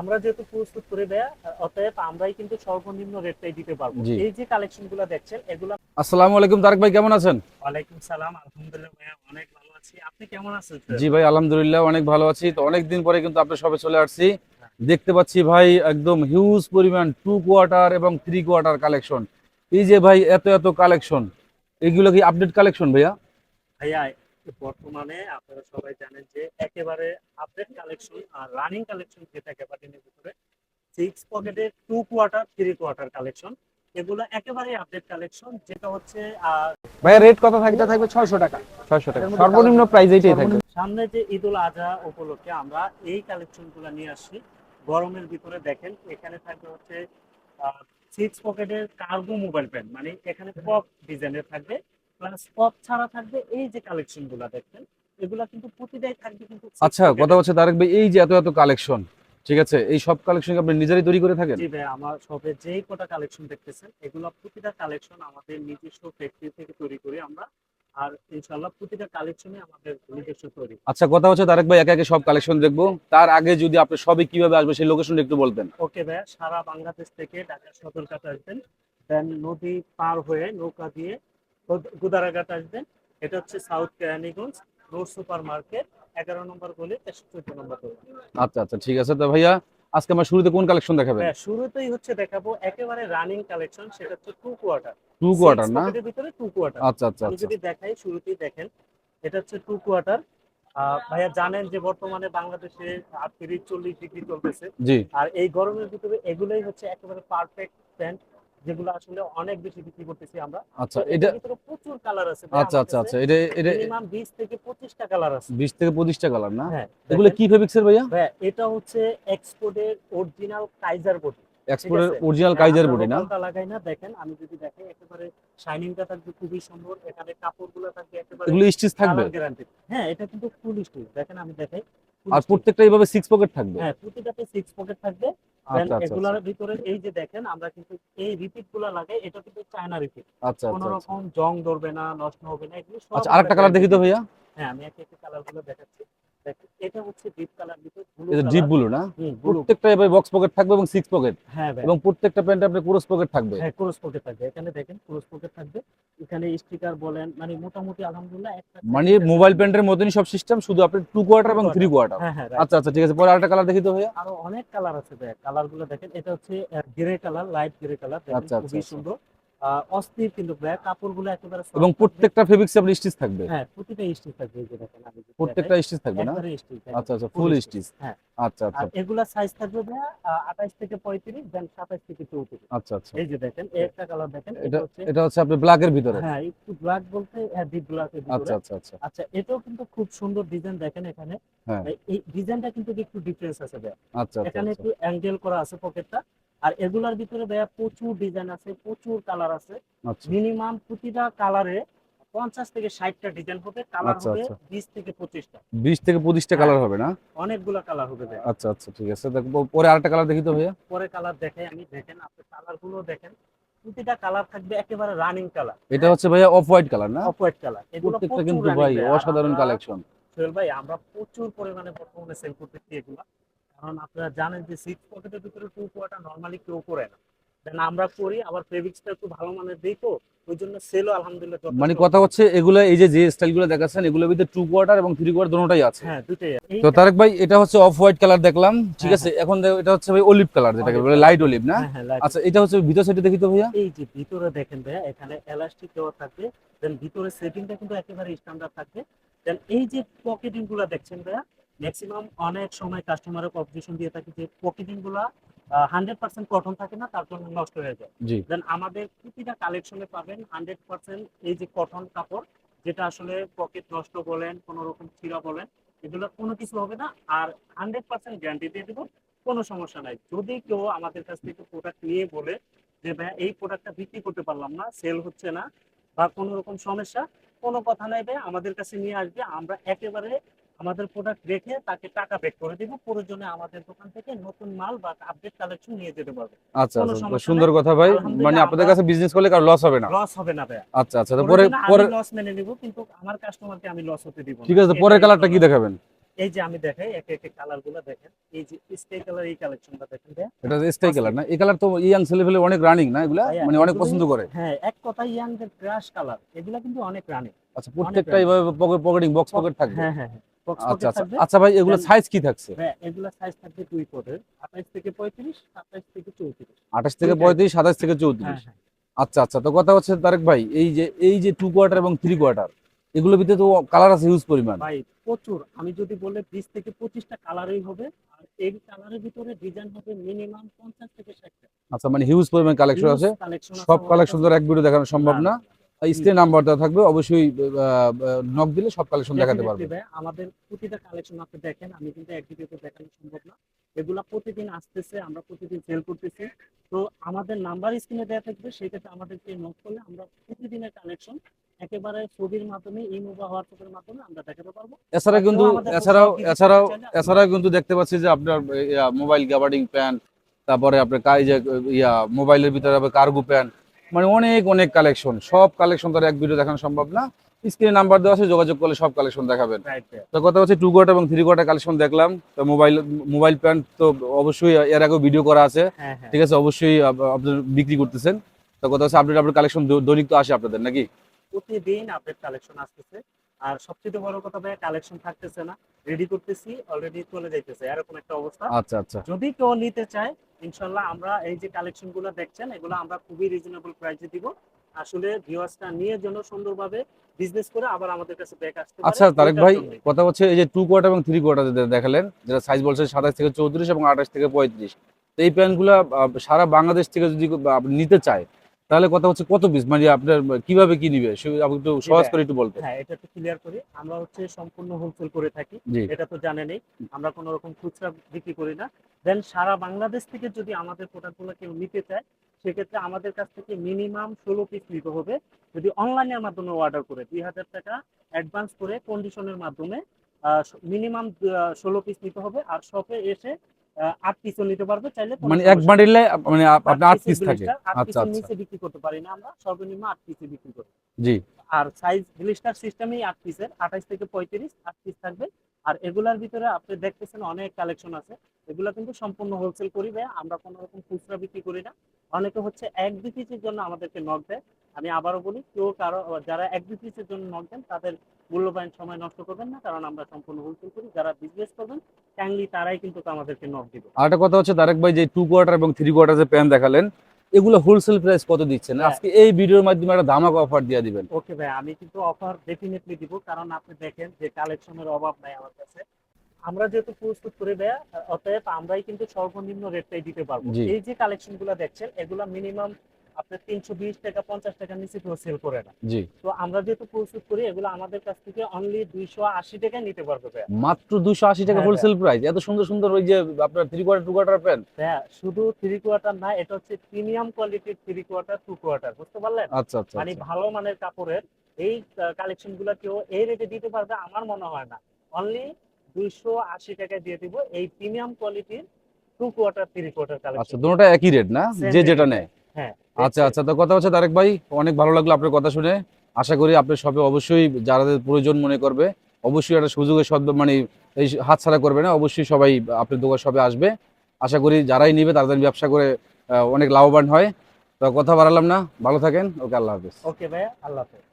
আমরা যেহেতু প্রস্তুত করে দেয়া অতএব আমরাই কিন্তু সর্বনিম্ন রেটটাই দিতে পারব। জি। এই যে কালেকশনগুলো দেখছেন এগুলো আসসালামু আলাইকুম তারেক ভাই কেমন আছেন? ওয়ালাইকুম সালাম আলহামদুলিল্লাহ ভাইয়া অনেক ভালো আছি। আপনি কেমন আছেন জি ভাই আলহামদুলিল্লাহ অনেক ভালো আছি। তো অনেক দিন পরে কিন্তু আপনার সবে চলে আসছি। দেখতে পাচ্ছি ভাই একদম হিউজ পরিমাণ টু কোয়ার্টার এবং থ্রি কোয়ার্টার কালেকশন এই যে ভাই এত এত কালেকশন এগুলো কি আপডেট কালেকশন ভাইয়া? ভাইয়া বর্তমানে আপনারা সবাই জানেন যে একেবারে আপডেট কালেকশন আর রানিং কালেকশন যেটা ক্যাপাটিনের ভিতরে সিক্স পকেটের two quarter three quarter collection এগুলো একেবারে আপডেট কালেকশন যেটা হচ্ছে ভাইয়া রেট কত থাকবে? থাকবে ছয়শো টাকা। ছয়শো টাকা। সর্বনিম্ন প্রাইস এইটাই থাকবে। সামনে যে ঈদুল আজহা উপলক্ষে আমরা এই কালেকশনগুলো নিয়ে আসছি। গরমের ভিতরে দেখেন এখানে থাকবে হচ্ছে সিক্স পকেটের কার্গো মোবাইল প্যান্ট মানে এখানে পপ ডিজাইনের থাকবে। প্লাস পপ ছাড়া থাকবে এই যে কালেকশনগুলা দেখেন এগুলা কিন্তু প্রতিটাই থাকবে কিন্তু আচ্ছা কথা হচ্ছে তারেক ভাই এই যে এত এত কালেকশন ঠিক আছে? এই সব কালেকশন আপনি নিজেরাই তৈরি করে থাকেন? জি ভাই আমার শপে যেই কটা কালেকশন দেখতেছেন এগুলো প্রতিটা কালেকশন আমাদের নিজস্ব ফ্যাক্টরি থেকে তৈরি করি আমরা আর ইনশাল্লাহ প্রতিটা কালেকশনে আমাদের নিজস্ব তৈরি। আচ্ছা কথা হচ্ছে তারেক ভাই একে একে সব কালেকশন দেখব। তার আগে যদি আপনি সবে কীভাবে আসবে সেই লোকেশনটা একটু বলতেন ওকে ভাইয়া সারা বাংলাদেশ থেকে ঢাকা সদরঘাট আসবেন দেন নদী পার হয়ে নৌকা দিয়ে গুদারাঘাট আসবেন। এটা হচ্ছে south Keraniganj road super market এগারো নম্বর গলি তেষট্টি নম্বর গলি। আচ্ছা আচ্ছা ঠিক আছে। তো ভাইয়া আজকে আমার শুরুতে কোন কালেকশন দেখাবেন? ভাইয়া শুরুতেই হচ্ছে দেখাবো একেবারে রানিং কালেকশন সেটা হচ্ছে টু কোয়ার্টার টু কোয়ার্টার না? এর ভিতরে টু কোয়ার্টার আচ্ছা আচ্ছা আমি আচ্ছা। যদি দেখাই শুরুতেই দেখেন এটা হচ্ছে টু কোয়ার্টার ভাইয়া জানেন যে বর্তমানে বাংলাদেশে তিরিশ চল্লিশ ডিগ্রি চলতেছে। জি। আর এই গরমের ভিতরে এগুলোই হচ্ছে একেবারে পারফেক্ট প্যান্ট যেগুলো আসলে অনেক বেশি বিক্রি করতেছি আমরা। আচ্ছা এটা প্রচুর কালার আছে আচ্ছা আচ্ছা আচ্ছা এটা এটা মিনিমাম 20 থেকে 25টা কালার আছে। বিশ থেকে পঁচিশটা কালার না? হ্যাঁ এগুলো কি ফেব্রিক্সের ভাইয়া? ভাইয়া এটা হচ্ছে এক্সপোর্টের অরিজিনাল কাইজার বডি এক্সপোর্টের অরিজিনাল কাইজার বডি না? লাগাই না দেখেন আমি যদি দেখাই একেবারে শাইনিংটা থাকবে খুবই সুন্দর এখানে কাপড়গুলো থাকবে একেবারে এগুলো স্টিচ থাকবে? হ্যাঁ এটা কিন্তু ফুল স্টিচ দেখেন আমি দেখাই। আর প্রত্যেকটা এইভাবে সিক্স পকেট থাকবে? হ্যাঁ প্রতিটাতে সিক্স পকেট থাকবে। Then আচ্ছা আচ্ছা। এগুলার ভিতরে এই যে দেখেন আমরা কিন্তু এই রিপিটগুলা লাগে এটা কিন্তু চায়না রিপিট আচ্ছা কোন আচ্ছা। আচ্ছা রকম জং ধরবে না নষ্ট হবে না এগুলো আচ্ছা আরেকটা কালার দেখি তো ভাইয়া। হ্যাঁ আমি একটা একটা কালারগুলো দেখাচ্ছি। এটা হচ্ছে ডিপ কালার ভিতর এটা ডিপ ব্লু না? প্রত্যেকটা এভাবে বক্স পকেট থাকবে এবং সিক্স পকেট হ্যাঁ এবং প্রত্যেকটা প্যান্টে আপনার ক্রস পকেট থাকবে। হ্যাঁ ক্রস পকেট থাকবে। এখানে দেখেন ক্রস পকেট থাকবে। এখানে স্টিকার বলেন মানে মোটামুটি আলহামদুলিল্লাহ একটা মানে মোবাইল প্যান্টের মতনই সব সিস্টেম শুধু আপনি টু কোয়ার্টার এবং থ্রি কোয়ার্টার হ্যাঁ হ্যাঁ আচ্ছা আচ্ছা ঠিক আছে। পরে আরেকটা কালার দেখি তো ভাইয়া। আরও অনেক কালার আছে ভাই কালারগুলো দেখেন এটা হচ্ছে grey colour light grey colour দেখেন খুবই আচ্ছা। সুন্দর। অস্থির কিন্তু ভাই কাপড়গুলো একেবারে এবং প্রত্যেকটা ফেব্রিক্স আপনি স্টিচ থাকবে? হ্যাঁ প্রতিটা স্টিচ থাকবে যে দেখেন প্রত্যেকটা স্টিচ থাকবে না? আচ্ছা আচ্ছা ফুল স্টিচ হ্যাঁ। আচ্ছা আচ্ছা। এগুলা সাইজ থাকবে ভাই আঠাশ থেকে পঁয়ত্রিশ দেন সাতাশ থেকে চৌত্রিশ। আচ্ছা আচ্ছা। এই যে দেখেন একটা কালার দেখেন এটা এটা হচ্ছে এটা হচ্ছে আপনার ব্ল্যাকের ভিতরে? হ্যাঁ একটু ব্ল্যাক বলতে হ্যাঁ ডিপ ব্ল্যাকের আচ্ছা ভিতরে। আচ্ছা আচ্ছা আচ্ছা। এটাও কিন্তু খুব সুন্দর ডিজাইন দেখেন এখানে। হ্যাঁ। এই- ডিজাইনটা কিন্তু একটু ডিফারেন্স আছে ভাই আচ্ছা আচ্ছা এখানে আচ্ছা। একটু অ্যাঙ্গেল করা আছে পকেটটা আর এগুলার ভিতরে ভাইয়া প্রচুর ডিজাইন আছে প্রচুর কালার আছে। আচ্ছা। মিনিমাম প্রতিটা কালারে পঞ্চাশ থেকে ষাটটা ডিজাইন হবে কালার আচ্ছা, হবে আচ্ছা। বিশ থেকে পঁচিশটা। বিশ থেকে পঁচিশটা কালার হবে না? অনেকগুলা কালার হবে আচ্ছা আচ্ছা ঠিক আছে। পরে আরেকটা কালার দেখি তো ভাইয়া। পরে কালার দেখাই আমি দেখেন আপনি কালারগুলো দেখেন। প্রতিটা কালার থাকবে একেবারে রানিং কালার এটা হচ্ছে ভাইয়া অফ হোয়াইট কালার না? অফ হোয়াইট কালার প্রত্যেকটা কিন্তু ভাই অসাধারণ কালেকশন সোহেল ভাই আমরা প্রচুর পরিমাণে বর্তমানে সেল করতেছি এগুলো। কারণ আপনারা জানেন যে সিক্স পকেটের ভিতরে টু কোয়াটা নর্মালি কেউ করে না। দেন আমরা করি আবার ফেব্রিক্সটা একটু ভালো মানের দিই তো ওই জন্য সেলও আলহামদুলিল্লাহ মানে কথা হচ্ছে এগুলো এই যে যে স্টাইলগুলো দেখাচ্ছেন এগুলোর ভিতরে টু কোয়ার্টার এবং থ্রি কোয়ার্টার দুটোটাই আছে। হ্যাঁ দুটোই তো তারেক ভাই এটা হচ্ছে অফ হোয়াইট কালার দেখলাম ঠিক আছে? এখন দেখো এটা হচ্ছে ভাই অলিভ কালার যেটাকে বলে লাইট অলিভ না? হ্যাঁ, হ্যাঁ, আচ্ছা এটা হচ্ছে ভিতর সাইডে দেখি তো ভাইয়া। এই যে ভিতরে দেখেন ভাইয়া এখানে এলাস্টিক দেওয়া থাকবে দেন ভিতরে সেটিংটা কিন্তু একেবারে স্ট্যান্ডার্ড থাকবে। দেন এই যে পকেটিংগুলা দেখছেন ভাইয়া ম্যাক্সিমাম অনেক সময় কাস্টমারের কম্পিটিশন দিয়ে থাকে যে পকেটিংগুলা হান্ড্রেড পার্সেন্ট কটন থাকে না তার জন্য নষ্ট হয়ে যায়। দেন আমাদের প্রতিটা কালেকশনে পাবেন হান্ড্রেড পার্সেন্ট এই যে কটন কাপড় যেটা আসলে পকেট নষ্ট বলেন কোনো রকম ছিঁড়া বলেন এগুলো কোনো কিছু হবে না। আর হান্ড্রেড পার্সেন্ট গ্যারান্টি দিয়ে দেবো কোনো সমস্যা নাই। যদি কেউ আমাদের কাছ থেকে প্রোডাক্ট নিয়ে বলে যে ভাই এই প্রোডাক্টটা বিক্রি করতে পারলাম না সেল হচ্ছে না বা কোনো রকম সমস্যা কোনো কথা নাই ভাই আমাদের কাছে নিয়ে আসবে। আমরা একেবারে আমাদের প্রোডাক্ট রেখে তাকে টাকা পে করে দিব প্রয়োজনে আমাদের দোকান থেকে নতুন মাল বা আপডেট কালেকশন নিয়ে যেতে পারবে। আচ্ছা আচ্ছা সুন্দর কথা ভাই। মানে আপনাদের কাছে বিজনেস করলে কারও লস হবে না। লস হবে না ভাই আচ্ছা আচ্ছা পরে পরে লস মেনে নিব কিন্তু আমার কাস্টমারকে আমি লস হতে দিব না। ঠিক আছে পরের কালারটা কি দেখাবেন? এই যে আমি দেখাই একে একে কালারগুলো দেখেন। এই যে স্কাই কালার এই কালেকশনটা দেখেন ভাইয়া। এটা স্কাই কালার না? এই কালার তো ইয়াং ছেলে ফেলে অনেক রানিং না এগুলা? মানে অনেক পছন্দ করে। হ্যাঁ এক কথা ইয়াং দের ক্রাশ কালার এগুলা কিন্তু অনেক রানিং আচ্ছা প্রত্যেকটা এইভাবে পকেটিং বক্স পকেট থাকবে? হ্যাঁ হ্যাঁ হ্যাঁ। আচ্ছা আচ্ছা। আচ্ছা ভাই এগুলো সাইজ কি থাকছে? হ্যাঁ সাইজ থাকবে দুই কোটের আঠাইশ থেকে পঁয়ত্রিশ সাতাইশ থেকে হ্যাঁ হ্যাঁ। আচ্ছা আচ্ছা। তো কথা হচ্ছে তারেক ভাই এই যে এই যে টু কোয়ার্টার এবং থ্রি কোয়ার্টার এগুলোর ভিতরে তো কালার আছে হিউজ পরিমাণ। ভাই প্রচুর। আমি যদি বলে বিশ থেকে পঁচিশটা কালারই হবে আর এই কালারের ভিতরে ডিজাইন হবে মিনিমাম পঞ্চাশ থেকে ষাটটা। আচ্ছা মানে হিউজ পরিমাণ কালেকশন আছে। সব কালেকশন তো। এক ভিডিও দেখানো সম্ভব না। স্ক্রিন নাম্বার দেওয়া থাকবে। অবশ্যই নক দিলে সব কালেকশন দেখাতে পারবে। আমাদের প্রতিটা কালেকশন আপনি দেখেন আমি কিন্তু এক ভিডিওতে দেখানো সম্ভব না। এগুলা প্রতিদিন আসতেছে আমরা প্রতিদিন সেল করতেছি। তো আমাদের নাম্বার স্ক্রিনে দেওয়া থাকবে সেক্ষেত্রে আমাদেরকে নোট করলে আমরা প্রতিদিনের কালেকশন একেবারে ছবির মাধ্যমে ইমো বা হোয়াটসঅ্যাপের মাধ্যমে আমরা দেখাতে পারব। এছাড়া কিন্তু এছাড়াও এছাড়াও এছাড়াও কিন্তু দেখতে পাচ্ছি যে আপনার মোবাইল গ্যাবার্ডিং প্যান্ট তারপরে আপনার ইয়া মোবাইলের ভিতরে হবে কার্গো প্যান মানে অনেক অনেক কালেকশন সব কালেকশন তো আর এক ভিডিও দেখানো সম্ভব না। স্ক্রিনে নাম্বার দেওয়া আছে যোগাযোগ করলে সব কালেকশন দেখাবেন। তো কথা হচ্ছে টু কোয়ার্টার এবং থ্রি কোয়ার্টার কালেকশন দেখলাম। তো মোবাইল মোবাইল প্যান্ট তো অবশ্যই এর আগেও ভিডিও করা আছে। হ্যাঁ হ্যাঁ। ঠিক আছে অবশ্যই আপ- আপনার বিক্রি করতেছেন। তো কথা হচ্ছে আপডেট আপনার কালেকশন দৈনিক তো আসে আপনাদের নাকি? প্রতিদিন আপডেট কালেকশন আসতেছে। আর সবচেয়ে বড় কথা ভাই কালেকশন থাকতেছে না। রেডি করতেছি অলরেডি চলে যাইতেছে এরকম একটা অবস্থা। আচ্ছা আচ্ছা। যদি কেউ নিতে চায় ইনশাল্লাহ আমরা এই যে কালেকশনগুলো দেখছেন এগুলো আমরা খুবই রিজনেবল প্রাইসে দিব। আসলে ভিউয়ার্সটা নিয়ে যেন সুন্দরভাবে বিজনেস করে আবার আমাদের কাছে ব্যাক আসতে আচ্ছা তারেক ভাই কথা হচ্ছে এই যে টু কোয়ার্টার এবং থ্রি কোয়ার্টার দেখালেন যেটা সাইজ বলছে সাতাশ থেকে চৌত্রিশ এবং আঠাশ থেকে পঁয়ত্রিশ তো এই প্যান্টগুলো সারা বাংলাদেশ থেকে যদি নিতে চায় তাহলে কথা হচ্ছে কত পিস মানে আপনার কীভাবে কি নিবে? একটু সহজ করে একটু বলতেন হ্যাঁ এটা একটু ক্লিয়ার করি। আমরা হচ্ছে সম্পূর্ণ হোলসেল করে থাকি এটা তো জানেনই। আমরা কোনো রকম খুচরা বিক্রি করি না। দেন সারা বাংলাদেশ থেকে যদি আমাদের প্রোডাক্টগুলো কেউ নিতে চায় সেক্ষেত্রে আমাদের কাছ থেকে মিনিমাম ষোলো পিস নিতে হবে। যদি অনলাইনের মাধ্যমে অর্ডার করে দুই হাজার টাকা অ্যাডভান্স করে কন্ডিশনের মাধ্যমে মিনিমাম ষোলো পিস নিতে হবে। আর শপে এসে আট পিসও নিতে পারবে। চাইলে মানে এক বান্ডিলে মানে আপ- আপনার আট পিস থাকে। আচ্ছা আচ্ছা। নিচে বিক্রি করতে পারি না আমরা। সর্বনিম্ন আট পিসে বিক্রি করি। জি। আর সাইজ ব্লিস্টার সিস্টেমেই আট পিসের আঠাইশ থেকে পঁয়ত্রিশ আট পিস থাকবে। আর এগুলার ভিতরে আপনি দেখতেছেন অনেক কালেকশন আছে। এগুলা কিন্তু সম্পূর্ণ হোলসেল করি ভাই আমরা কোনো রকম খুচরা বিক্রি করি না। অনেকে হচ্ছে এক দুই পিসের জন্য আমাদেরকে নক দেয়। আমি আবারও বলি, কেউ কারও, যারা এক দুই পিসের জন্য নক দেন, তাদের মূল্যবান সময় নষ্ট করবেন না, কারণ আমরা সম্পূর্ণ হোলসেল করি। যারা বিজনেস করবেন কাইন্ডলি তারাই কিন্তু আমাদেরকে নক দিবে। আর একটা কথা হচ্ছে, তারেক ভাই যে টু কোয়ার্টার এবং থ্রি কোয়ার্টার যে প্যান্ট দেখালেন এগুলো হোলসেল প্রাইস কত দিচ্ছেন? হ্যাঁ। আজকে এই ভিডিওর মাধ্যমে একটা ধামাক অফার দিয়ে দিবেন। ওকে ভাই আমি কিন্তু অফার ডেফিনেটলি দিব কারণ আপনি দেখেন যে কালেকশনের অভাব নাই আমার কাছে। আমরা যেহেতু প্রস্তুত করে দেয়া অতএব আমরাই কিন্তু সর্বনিম্ন রেটটাই দিতে পারব। এই যে কালেকশনগুলো দেখছেন এগুলো মিনিমাম আপনার তিনশো বিশ টাকা পঞ্চাশ টাকা নিচে কেউ সেল করে না। জি। তো আমরা যেহেতু প্রস্তুত করি এগুলো আমাদের কাছ থেকে অনলি দুইশো আশি টাকায় নিতে পারবে মাত্র দুশো আশি টাকা হ্যাঁ, হোলসেল প্রাইস এত সুন্দর সুন্দর ওই যে আপনার three quarter two quarter pant ভাইয়া শুধু থ্রি কোয়ার্টার না এটা হচ্ছে প্রিমিয়াম কোয়ালিটির থ্রি কোয়ার্টার টু কোয়ার্টার বুঝতে পারলেন? আচ্ছা আচ্ছা মানে আচ্ছা। ভালো মানের কাপড়ের এই কালেকশনগুলো কেউ এই রেটে দিতে পারবে আমার মনে হয় না। অনলি দুইশো আশি টাকায় দিয়ে দিব এই প্রিমিয়াম কোয়ালিটির টু কোয়ার্টার থ্রি কোয়ার্টার আচ্ছা কালেকশন দুটোটা একই রেট না? যে যেটা নেয়। হ্যাঁ। আচ্ছা আচ্ছা। তো কথা হচ্ছে তারেক ভাই, অনেক ভালো লাগল আপনার কথা শুনে। আশা করি আপনার সবে অবশ্যই যাদের প্রয়োজন মনে করবে, অবশ্যই একটা সুযোগের সদ্য মানে এই হাতছাড়া করবে না, অবশ্যই সবাই আপনার দোকান সবে আসবে। আশা করি যারাই নিবে তাদের ব্যবসা করে অনেক লাভবান হয়। তো কথা বাড়ালাম না, ভালো থাকেন, ওকে, আল্লাহ হাফিজ। ওকে ভাইয়া, আল্লাহ হাফেজ।